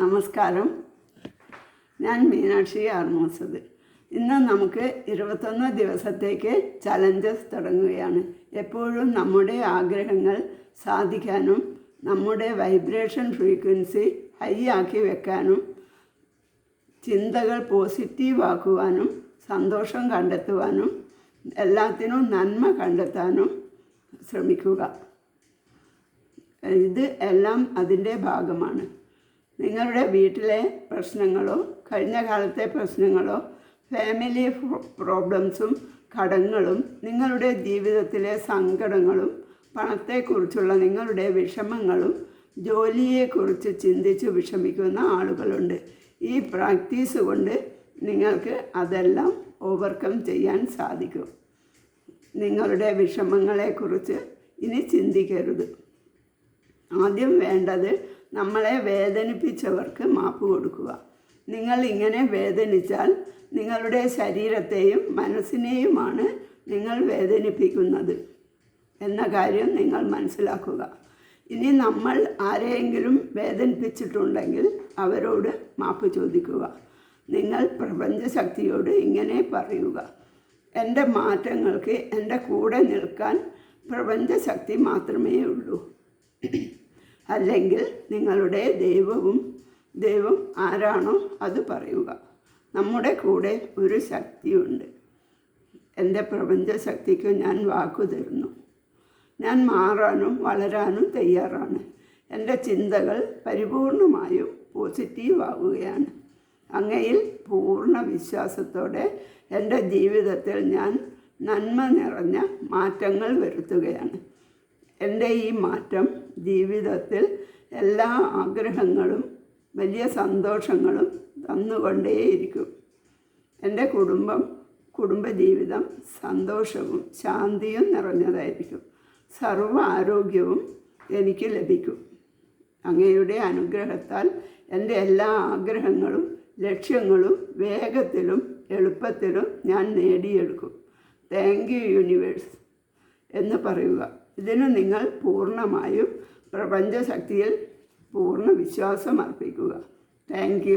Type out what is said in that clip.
നമസ്കാരം. ഞാൻ മീനാക്ഷി ആർമോസത്. ഇന്ന് നമുക്ക് ഇരുപത്തൊന്ന് ദിവസത്തേക്ക് ചലഞ്ചസ് തുടങ്ങുകയാണ്. എപ്പോഴും നമ്മുടെ ആഗ്രഹങ്ങൾ സാധിക്കാനും നമ്മുടെ വൈബ്രേഷൻ ഫ്രീക്വൻസി ഹൈ ആക്കി വെക്കാനും ചിന്തകൾ പോസിറ്റീവ് ആക്കുവാനും സന്തോഷം കണ്ടെത്തുവാനും എല്ലാത്തിനും നന്മ കണ്ടെത്താനും ശ്രമിക്കുക. ഇത് എല്ലാം അതിന്റെ ഭാഗമാണ്. നിങ്ങളുടെ വീട്ടിലെ പ്രശ്നങ്ങളോ കഴിഞ്ഞ കാലത്തെ പ്രശ്നങ്ങളോ ഫാമിലി പ്രോബ്ലംസും കടങ്ങളും നിങ്ങളുടെ ജീവിതത്തിലെ സങ്കടങ്ങളും പണത്തെക്കുറിച്ചുള്ള നിങ്ങളുടെ വിഷമങ്ങളും ജോലിയെക്കുറിച്ച് ചിന്തിച്ച് വിഷമിക്കുന്ന ആളുകളുണ്ട്. ഈ പ്രാക്ടീസ് കൊണ്ട് നിങ്ങൾക്ക് അതെല്ലാം ഓവർകം ചെയ്യാൻ സാധിക്കും. നിങ്ങളുടെ വിഷമങ്ങളെക്കുറിച്ച് ഇനി ചിന്തിക്കരുത്. ആദ്യം വേണ്ടത് നമ്മളെ വേദനിപ്പിച്ചവർക്ക് മാപ്പ് കൊടുക്കുക. നിങ്ങൾ ഇങ്ങനെ വേദനിച്ചാൽ നിങ്ങളുടെ ശരീരത്തെയും മനസ്സിനെയുമാണ് നിങ്ങൾ വേദനിപ്പിക്കുന്നത് എന്ന കാര്യം നിങ്ങൾ മനസ്സിലാക്കുക. ഇനി നമ്മൾ ആരെയെങ്കിലും വേദനിപ്പിച്ചിട്ടുണ്ടെങ്കിൽ അവരോട് മാപ്പ് ചോദിക്കുക. നിങ്ങൾ പ്രപഞ്ചശക്തിയോട് ഇങ്ങനെ പറയുക. എന്റെ മാറ്റങ്ങൾക്ക് എന്റെ കൂടെ നിൽക്കാൻ പ്രപഞ്ചശക്തി മാത്രമേ ഉള്ളൂ അല്ലെങ്കിൽ നിങ്ങളുടെ ദൈവവും ദൈവം ആരാണോ അത് പറയുക. നമ്മുടെ കൂടെ ഒരു ശക്തിയുണ്ട്. എന്റെ പ്രപഞ്ച ശക്തിക്ക് ഞാൻ വാക്കു തരുന്നു. ഞാൻ മാറാനും വളരാനും തയ്യാറാണ്. എന്റെ ചിന്തകൾ പരിപൂർണമായും പോസിറ്റീവ് ആവുകയാണ് അങ്ങയിൽ പൂർണ വിശ്വാസത്തോടെ എന്റെ ജീവിതത്തിൽ ഞാൻ നന്മ നിറഞ്ഞ മാറ്റങ്ങൾ വരുത്തുകയാണ്. എന്റെ ഈ മാറ്റം ജീവിതത്തിൽ എല്ലാ ആഗ്രഹങ്ങളും വലിയ സന്തോഷങ്ങളും തന്നുകൊണ്ടേയിരിക്കും. എന്റെ കുടുംബം കുടുംബജീവിതം സന്തോഷവും ശാന്തിയും നിറഞ്ഞതായിരിക്കും. സർവ ആരോഗ്യവും എനിക്ക് ലഭിക്കും. അങ്ങയുടെ അനുഗ്രഹത്താൽ എന്റെ എല്ലാ ആഗ്രഹങ്ങളും ലക്ഷ്യങ്ങളും വേഗത്തിലും എളുപ്പത്തിലും ഞാൻ നേടിയെടുക്കും. താങ്ക് യു യൂണിവേഴ്സ് എന്ന് പറയുക. ഇതിന് നിങ്ങൾ പൂർണമായും പ്രപഞ്ചശക്തിയിൽ പൂർണ വിശ്വാസം അർപ്പിക്കുക. താങ്ക്